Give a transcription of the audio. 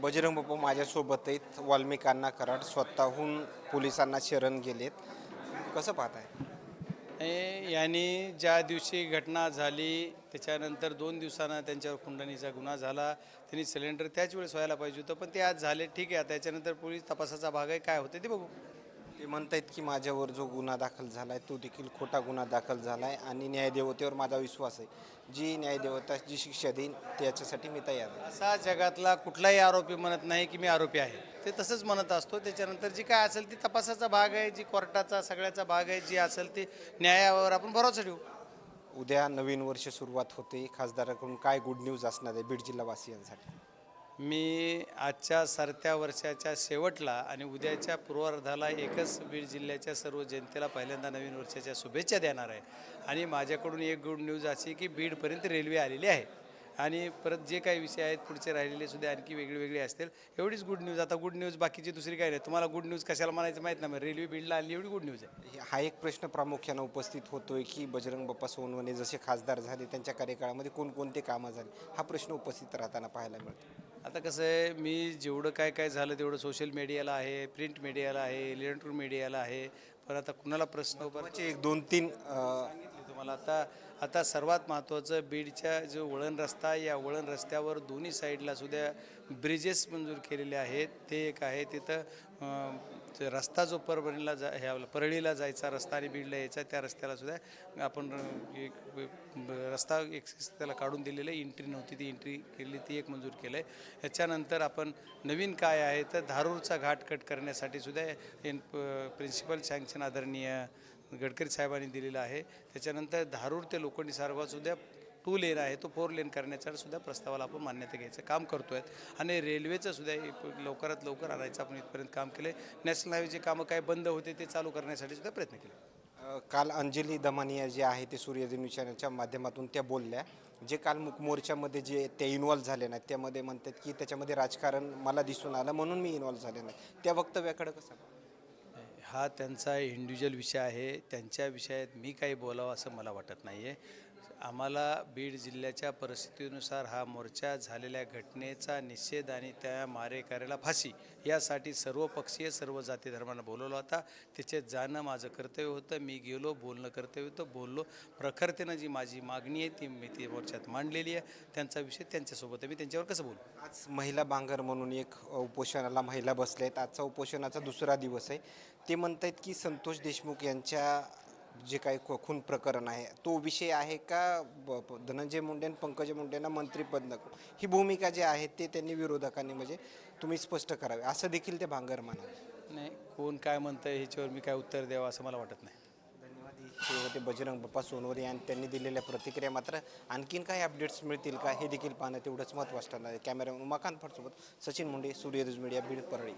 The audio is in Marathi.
बजरंग बाप्पा माझ्यासोबत आहेत वाल्मिकांना कराड स्वतःहून पोलिसांना शरण गेलेत. कसं पाहताय? आहे यांनी ज्या दिवशी घटना झाली त्याच्यानंतर दोन दिवसानं त्यांच्यावर खुंडणीचा गुन्हा झाला. त्यांनी सिलेंडर त्याच वेळेस व्हायला पाहिजे होतं पण ते आज झाले. ठीक आहे त्याच्यानंतर पोलीस तपासाचा भाग आहे काय होते ते बघू. ते म्हणतायत की माझ्यावर जो गुन्हा दाखल झाला आहे तो देखील खोटा गुन्हा दाखल झाला आहे आणि न्यायदेवतेवर माझा विश्वास आहे. जी न्यायदेवता जी शिक्षा देईन त्याच्यासाठी मी तयार आहे. असा जगातला कुठलाही आरोपी म्हणत नाही की मी आरोपी आहे. ते तसंच म्हणत असतो. त्याच्यानंतर जी काय असेल ती तपासाचा भाग आहे जी कोर्टाचा सगळ्याचा भाग आहे जी असेल ती न्यायावर आपण भरोसा ठेवू. उद्या नवीन वर्ष सुरुवात होते. खासदाराकडून काय गुड न्यूज असणार आहे बीड जिल्हावासियांसाठी? मी आजच्या सरत्या वर्षाच्या शेवटला आणि उद्याच्या पूर्वार्धाला एकच बीड जिल्ह्याच्या सर्व जनतेला पहिल्यांदा नवीन वर्षाच्या शुभेच्छा देणार आहे. आणि माझ्याकडून एक गुड न्यूज अशी की बीडपर्यंत रेल्वे आलेली आहे. आणि परत जे काही विषय आहेत पुढचे राहिलेले सुद्धा आणखी वेगळी वेगळी असतील. एवढीच गुड न्यूज आता गुड न्यूज बाकीची दुसरी काही नाही. तुम्हाला गुड न्यूज कशाला म्हणायचं माहीत नाही. रेल्वे बीडला आली एवढी गुड न्यूज आहे. हा एक प्रश्न प्रामुख्यानं उपस्थित होतोय की बजरंग बाप्पा सोनवणे जसे खासदार झाले त्यांच्या कार्यकाळामध्ये कोणकोणते कामं झाले? हा प्रश्न उपस्थित राहताना पाहायला मिळतो. आता कसं आहे मी जेवढं काय काय झालं तेवढं सोशल मीडियाला आहे प्रिंट मीडियाला आहे इलेक्ट्रॉनिक मीडियाला आहे. पण आता कुणाला प्रश्न एक दोन तीन तुम्हाला आता आता सर्वात महत्त्वाचं बीडच्या जो वळण रस्ता आहे, या वळण रस्त्यावर दोन्ही साईडला सुद्धा ब्रिजेस मंजूर केलेले आहेत. ते एक आहे तिथं रस्ता जो परभणीला जा हे आपला परळीला जायचा रस्ता आणि बीडला यायचा त्या रस्त्याला सुद्धा आपण एक रस्ता एक त्याला काढून दिलेलं आहे. एंट्री नव्हती ती एंट्री केली ती एक मंजूर केलं आहे ह्याच्यानंतर आपण नवीन काय आहे तर धारूरचा घाट कट करण्यासाठी सुद्धा एन प्रिन्सिपल सँक्शन आदरणीय गडकरी साहेबांनी दिलेला आहे. त्याच्यानंतर धारूर ते लोखंडी सुद्धा टू लेन आहे. तो फोर लेन करण्याचा सुद्धा प्रस्तावाला आपण मान्यता घ्यायचं काम करतो आहेत आणि रेल्वेचं सुद्धा लवकरात लवकर आणायचं आपण इथपर्यंत काम केलं नॅशनल हायवेचे कामं काय बंद होते ते चालू करण्यासाठी सुद्धा प्रयत्न केले. काल अंजली दमानिया जे आहे ते सूर्यदिन माध्यमातून त्या बोलल्या. जे काल मुक मोर्चामध्ये जे ते इन्व्हॉल्व्ह झाले नाहीत त्यामध्ये म्हणतात की त्याच्यामध्ये राजकारण मला दिसून आलं म्हणून मी इन्व्हॉल्व्ह झाले नाही त्या वक्तव्याकडे कसं हा त्यांचा इंडिव्हिज्युअल विषय आहे. त्यांच्या विषयात मी काही बोलावं असं मला वाटत नाही आहे आम्हाला बीड जिल्ह्याच्या परिस्थितीनुसार हा मोर्चा झालेल्या घटनेचा निषेध आणि त्या मारेकऱ्याला फाशी यासाठी सर्व पक्षीय सर्व जाती धर्मांना बोलवला होता. त्याचे जाणं माझं कर्तव्य होतं. मी गेलो बोलणं कर्तव्य होतं. बोललो. प्रखरतेनं जी माझी मागणी आहे ती मी ती मोर्चात मांडलेली आहे. त्यांचा विषय त्यांच्यासोबत आहे. मी त्यांच्यावर कसं बोलू? आज महिला बांगर म्हणून एक उपोषणाला महिला बसल्या आहेत आजचा उपोषणाचा दुसरा दिवस आहे. ते म्हणत आहेत की संतोष देशमुख यांच्या जे काही खून प्रकरण आहे तो विषय आहे का ब- ब- धनंजय मुंडे आणि पंकजा मुंडेंना मंत्रीपद नको ही भूमिका जी आहे ते त्यांनी विरोधकांनी म्हणजे तुम्ही स्पष्ट करावे. असं देखील ते भांगर म्हणाले. नाही कोण काय म्हणतं ह्याच्यावर मी काय उत्तर द्यावं असं मला वाटत नाही. धन्यवाद. हे होते बजरंग बाप्पा सोनवरे आणि त्यांनी दिलेल्या प्रतिक्रिया मात्र आणखीन काही अपडेट्स मिळतील का हे देखील पाहणं तेवढंच महत्त्वाचं ठरणार आहे. कॅमेरा उमाकांत फडसोबत सचिन मुंडे सूर्यदुज मीडिया बीड परळी.